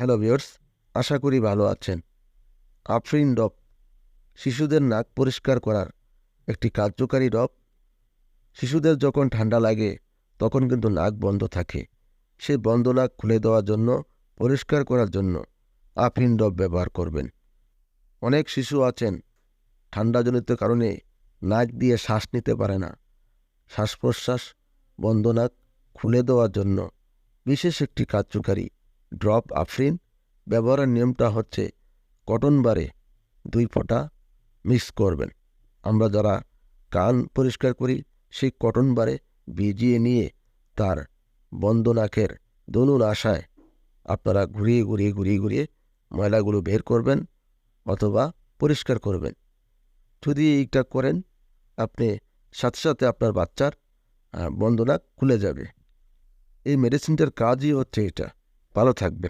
Hello viewers, আশা করি ভালো আছেন। আফরিন ডপ শিশুদের নাক পরিষ্কার করার একটি কার্যকারী ডপ শিশুদের যখন ঠান্ডা লাগে, তখন কিন্তু নাক বন্ধ থাকে। সেই বন্ধ নাক খুলে দেওয়ার জন্য, পরিষ্কার করার জন্য আফরিন ডপ ব্যবহার করবেন। অনেক শিশু আছেন, ঠান্ডাজনিত কারণে নাক দিয়ে শ্বাস নিতে পারে না। শ্বাস প্রশ্বাস বন্ধ নাক খুলে দেওয়ার জন্য বিশেষ একটি কার্যকারী ড্রপ আফরিন ব্যবহারের নিয়মটা হচ্ছে কটন বারে দুই ফোঁটা মিক্স করবেন। আমরা যারা কান পরিষ্কার করি, সেই কটন বারে ভিজিয়ে নিয়ে তার বন্ধ নাকের আশায় আপনারা ঘুরিয়ে ঘুরিয়ে ঘুরিয়ে ঘুরিয়ে ময়লাগুলো বের করবেন অথবা পরিষ্কার করবেন। যদি এইটা করেন, আপনি সাথে সাথে আপনার বাচ্চার বন্ধ খুলে যাবে। এই মেডিসিনটার কাজই হচ্ছে এটা। ভালো থাকবে।